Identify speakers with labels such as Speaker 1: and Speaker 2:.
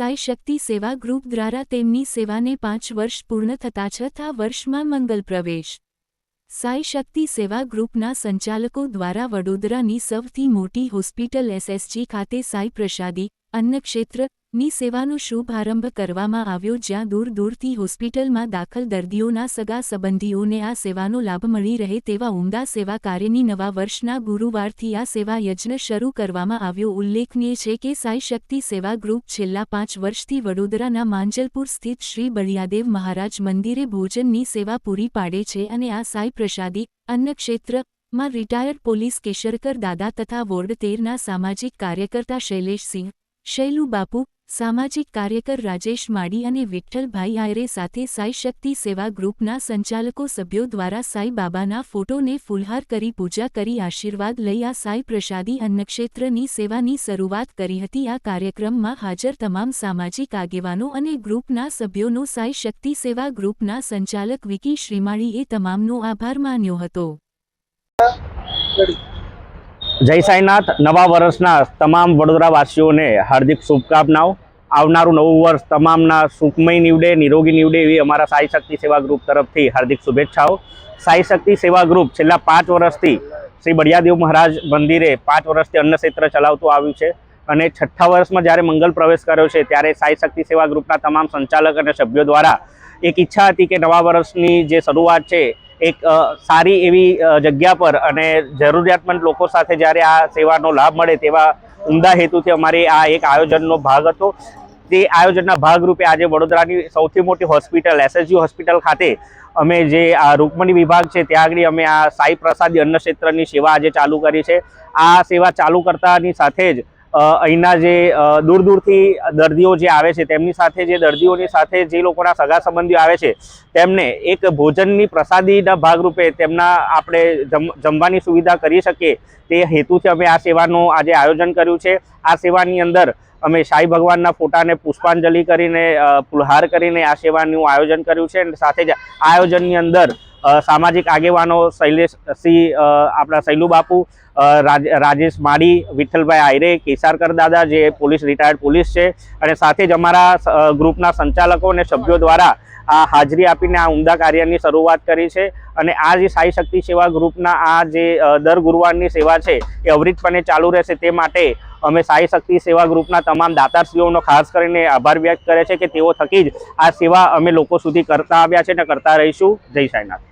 Speaker 1: સાઈ શક્તિ સેવા ગ્રુપ દ્વારા તેમની સેવાને પાંચ વર્ષ પૂર્ણ થતા છઠ્ઠા વર્ષમાં મંગલ પ્રવેશ. સાઈ શક્તિ સેવા ગ્રુપના સંચાલકો દ્વારા વડોદરાની સૌથી મોટી હોસ્પિટલ એસએસજી ખાતે સાઈ પ્રસાદી, અન્નક્ષેત્ર ની સેવાનો શુભારંભ કરવામાં આવ્યો જ્યાં દૂર દૂરથી હોસ્પિટલમાં દાખલ દર્દીઓના સગા સંબંધીઓને આ સેવાનો લાભ મળી રહે તેવા ઉમદા સેવા કાર્યની નવા વર્ષના ગુરુવારથી આ સેવા યજ્ઞ શરૂ કરવામાં આવ્યો. ઉલ્લેખનીય છે કે સાઈ શક્તિ સેવા ગ્રુપ છેલ્લા પાંચ વર્ષથી વડોદરાના માંજલપુર સ્થિત શ્રી બળિયાદેવ મહારાજ મંદિરે ભોજનની સેવા પૂરી પાડે છે અને આ સાઈ પ્રસાદી અન્નક્ષેત્રમાં રિટાયર્ડ પોલીસ કેશરકર દાદા તથા વોર્ડ તેરના સામાજિક કાર્યકર્તા શૈલેષસિંહ, શૈલુ બાપુ સામાજિક કાર્યકર રાજેશ માડી અને વિઠ્ઠલભાઈ આયરે સાથે સાઈ શક્તિ સેવા ગ્રુપના સંચાલકો સભ્યો દ્વારા સાઈ બાબાના ફોટોને ફૂલહાર કરી પૂજા કરી આશીર્વાદ લઈ આ સાઈ પ્રસાદી અન્નક્ષેત્રની સેવાની શરૂઆત કરી હતી. આ કાર્યક્રમમાં હાજર તમામ સામાજિક આગેવાનો અને ગ્રુપના સભ્યોનો સાઈ શક્તિ સેવા ગ્રુપના સંચાલક વિકી શ્રીમાળીએ તમામનો આભાર માન્યો હતો.
Speaker 2: જય સાઈનાથ. નવા વર્ષના તમામ વડોદરાવાસીઓને હાર્દિક શુભકામનાઓ. આવનારું નવું વર્ષ તમામના સુખમય નીવડે, નિરોગી નીવડે એવી અમારા સાઈ શક્તિ સેવા ગ્રુપ તરફથી હાર્દિક શુભેચ્છાઓ. સાઈ શક્તિ સેવા ગ્રુપ છેલ્લા પાંચ વર્ષથી શ્રી બળિયાદેવ મહારાજ મંદિરે પાંચ વર્ષથી અન્ન ક્ષેત્ર ચલાવતું આવ્યું છે અને છઠ્ઠા વર્ષમાં જ્યારે મંગલ પ્રવેશ કર્યો છે ત્યારે સાઈ શક્તિ સેવા ગ્રુપના તમામ સંચાલક અને સભ્યો દ્વારા એક ઈચ્છા હતી કે નવા વર્ષની જે શરૂઆત છે એક સારી એવી જગ્યા પર અને જરૂરિયાતમંદ લોકો સાથે જ્યારે આ સેવાનો લાભ મળે તેવા ઉમદા હેતુથી અમારે આ એક આયોજનનો ભાગ હતો. તે આયોજનના ભાગરૂપે આજે વડોદરાની સૌથી મોટી હોસ્પિટલ એસએસજી હોસ્પિટલ ખાતે અમે જે આ રૂકમણી વિભાગ છે ત્યાં આગળ અમે આ સાઈ પ્રસાદી અન્ન ક્ષેત્રની સેવા આજે ચાલુ કરી છે. આ સેવા ચાલુ કરતાની સાથે જ અહીંના જે દૂર દૂરથી દર્દીઓ જે આવે છે, તેમની સાથે જે દર્દીઓની સાથે જે લોકોના સગા સંબંધીઓ આવે છે, તેમને એક ભોજનની પ્રસાદીના ભાગરૂપે તેમના આપણે જમ- જમવાની સુવિધા કરી શકીએ. તે હેતુથી અમે આ સેવાનું આજે આયોજન કર્યું છે. આ સેવાની અંદર અમે સાંઈ ભગવાનના ફોટાને પુષ્પાંજલિ કરીને પુલહાર કરીને આ સેવાનું આયોજન કર્યું છે. અને સાથે જ આ આયોજનની અંદર સામાજિક આગેવાનો શૈલેષ સિંહ આપણા શૈલુ બાપુ રાજ- રાજેશ માળી, વિઠ્ઠલભાઈ આયરે, કેસારકર દાદા જે પોલીસ, રિટાયર્ડ પોલીસ છે અને સાથે જ અમારા ગ્રુપના સંચાલકો અને સભ્યો દ્વારા આ હાજરી આપીને આ ઉમદા કાર્યની શરૂઆત કરી છે અને આ જે સાઈ શક્તિ સેવા ગ્રુપના આ જે દર ગુરુવારની સેવા છે એ અવિરતપણે ચાલુ રહેશે તે માટે અમે સાઈ શક્તિ સેવા ગ્રુપના તમામ દાતાશ્રીઓનો ખાસ કરીને આભાર વ્યક્ત કરે છે કે તેઓ થકી જ આ સેવા અમે લોકો સુધી કરતા આવ્યા છે અને કરતા રહીશું. જય સાઈનાથ.